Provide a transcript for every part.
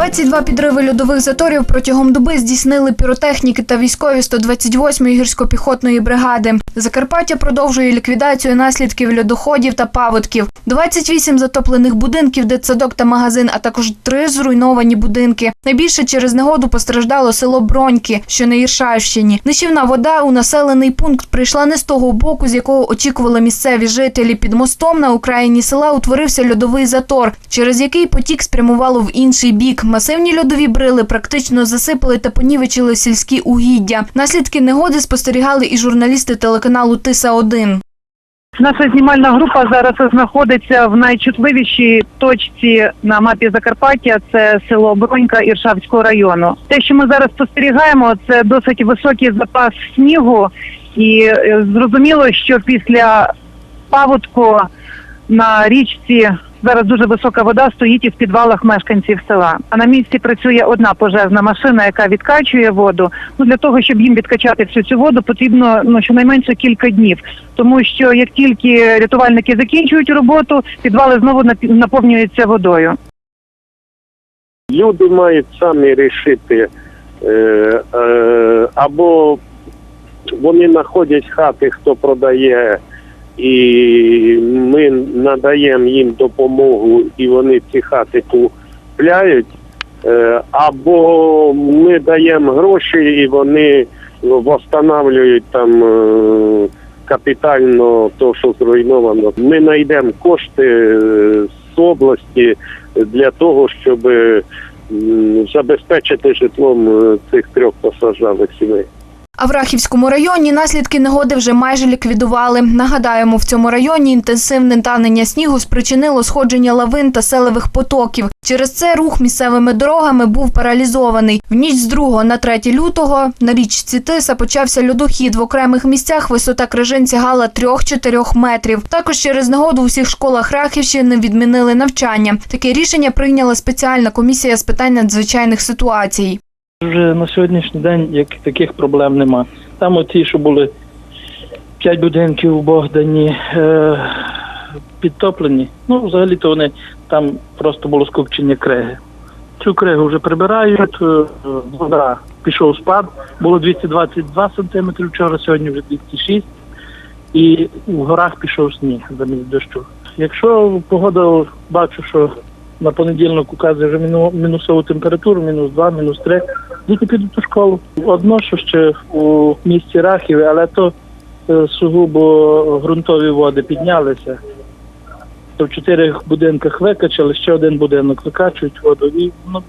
22 підриви льодових заторів протягом доби здійснили піротехніки та військові 128-ї гірсько-піхотної бригади. Закарпаття продовжує ліквідацію наслідків льодоходів та паводків. 28 затоплених будинків, дитсадок та магазин, а також три зруйновані будинки. Найбільше через негоду постраждало село Броньки, що на Іршавщині. Нищівна вода у населений пункт прийшла не з того боку, з якого очікували місцеві жителі. Під мостом на окраїні села утворився льодовий затор, через який потік спрямувало в інший бік. Масивні льодові брили практично засипали та понівечили сільські угіддя. Наслідки негоди спостерігали і журналісти телеканалу Тиса 1 Наша знімальна група зараз знаходиться в найчутливішій точці на мапі Закарпаття. Це село Бронька Іршавського району. Те, що ми зараз спостерігаємо, це досить високий запас снігу, і е, зрозуміло, що після паводку на річці зараз дуже висока вода стоїть і в підвалах мешканців села. А на місці працює одна пожежна машина, яка відкачує воду. Ну для того, щоб їм відкачати всю цю воду, потрібно ну щонайменше кілька днів. Тому що як тільки рятувальники закінчують роботу, підвали знову наповнюються водою. Люди мають самі рішити, е, е, або вони знаходять хати, хто продає, і ми надаємо їм допомогу, і вони ці хати купляють, е, або ми даємо гроші, і вони встановлюють там е, капітально то, що зруйновано. Ми знайдемо кошти е, з області для того, щоб забезпечити житлом цих трьох посажалих сімей. А в Рахівському районі наслідки негоди вже майже ліквідували. Нагадаємо, в цьому районі інтенсивне танення снігу спричинило сходження лавин та селевих потоків. Через це рух місцевими дорогами був паралізований. В ніч з 2 на 3 лютого на річці Тиса почався льодохід. В окремих місцях висота крижин сягала 3-4 метрів. Також через негоду у всіх школах Рахівщини відмінили навчання. Таке рішення прийняла спеціальна комісія з питань надзвичайних ситуацій. Вже на сьогоднішній день як таких проблем нема. Там оті, що були п'ять будинків у Богдані е, підтоплені. Ну, взагалі-то вони там просто було скупчення криги. Цю кригу вже прибирають, е, вода пішов спад, було 222 сантиметри вчора, сьогодні вже 206. І в горах пішов сніг замість дощу. Якщо погода бачу, що на понеділок указує вже міну- мінусову температуру, мінус 2, мінус 3, діти підуть у школу. Одно, що ще у місті Рахіві, але то е, сугубо ґрунтові води піднялися. То в чотирьох будинках викачали, ще один будинок викачують воду, і ну,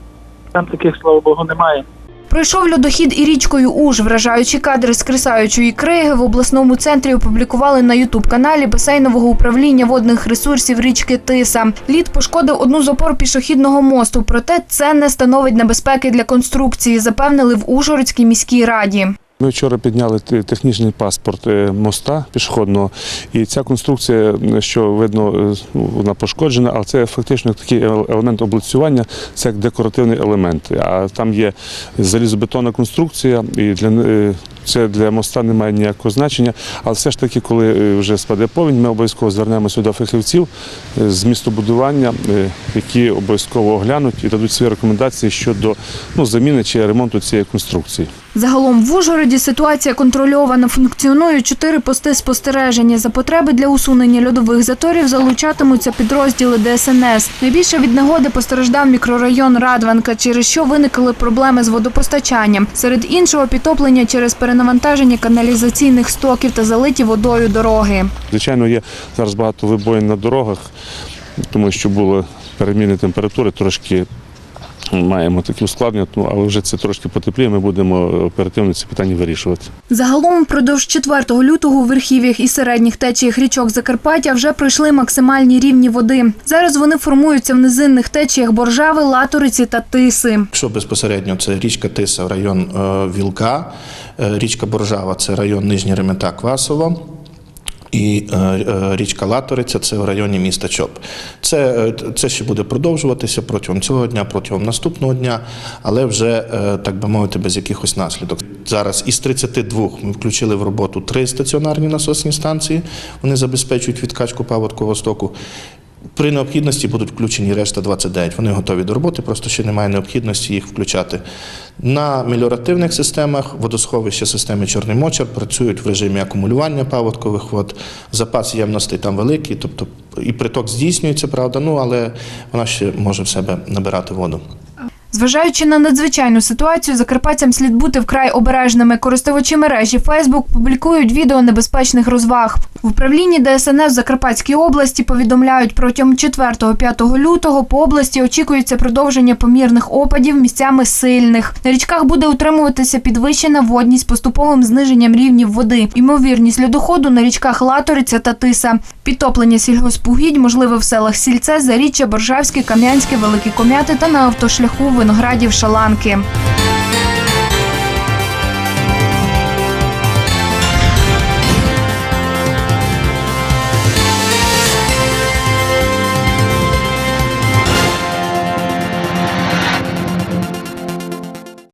там таких, слава Богу, немає. Пройшов льодохід і річкою Уж. Вражаючі кадри з крисаючої криги в обласному центрі опублікували на ютуб-каналі басейнового управління водних ресурсів річки Тиса. Лід пошкодив одну з опор пішохідного мосту, проте це не становить небезпеки для конструкції, запевнили в Ужгородській міській раді. Ми вчора підняли технічний паспорт е, моста пішохідного, і ця конструкція, що видно, е, ну, вона пошкоджена, але це фактично такий елемент облицювання, це як декоративний елемент. А там є залізобетонна конструкція, і для е, це для моста не має ніякого значення. Але все ж таки, коли е, вже спаде повінь, ми обов'язково звернемося до фахівців е, з містобудування, е, які обов'язково оглянуть і дадуть свої рекомендації щодо ну, заміни чи ремонту цієї конструкції. Загалом в Ужгороді ситуація контрольована. Функціонують чотири пости спостереження. За потреби для усунення льодових заторів залучатимуться підрозділи ДСНС. Найбільше від негоди постраждав мікрорайон Радванка, через що виникли проблеми з водопостачанням. Серед іншого підтоплення через перенавантаження каналізаційних стоків та залиті водою дороги. Звичайно, є зараз багато вибоїн на дорогах, тому що були переміни температури, трошки маємо такі ускладнення, ну, але вже це трошки потепліє, ми будемо оперативно ці питання вирішувати. Загалом впродовж 4 лютого у верхів'ях і середніх течіях річок Закарпаття вже пройшли максимальні рівні води. Зараз вони формуються в низинних течіях Боржави, Латориці та Тиси. Якщо безпосередньо це річка Тиса, район е, Вілка, е, річка Боржава це район Нижні Ремета Квасово. І е, е, річка Латориця це в районі міста Чоп. Це, е, це ще буде продовжуватися протягом цього дня, протягом наступного дня, але вже, так би мовити, без якихось наслідок. Зараз із 32 ми включили в роботу три стаціонарні насосні станції. Вони забезпечують відкачку паводкового стоку. При необхідності будуть включені решта 29. Вони готові до роботи, просто ще немає необхідності їх включати. На меліоративних системах водосховища системи Чорний Мочар працюють в режимі акумулювання паводкових вод. Запас ємностей там великий, тобто і приток здійснюється, правда, ну але вона ще може в себе набирати воду. Зважаючи на надзвичайну ситуацію, закарпатцям слід бути вкрай обережними. Користувачі мережі Facebook публікують відео небезпечних розваг. В управлінні ДСНС Закарпатській області повідомляють, протягом 4-5 лютого по області очікується продовження помірних опадів місцями сильних. На річках буде утримуватися підвищена водність поступовим зниженням рівнів води. Ймовірність льодоходу на річках Латориця та Тиса. Підтоплення сільгоспугідь можливе в селах Сільце, Заріччя, Боржавське, Кам'янське, Великі Ком'яти та на автошляху Виноградів Шаланки.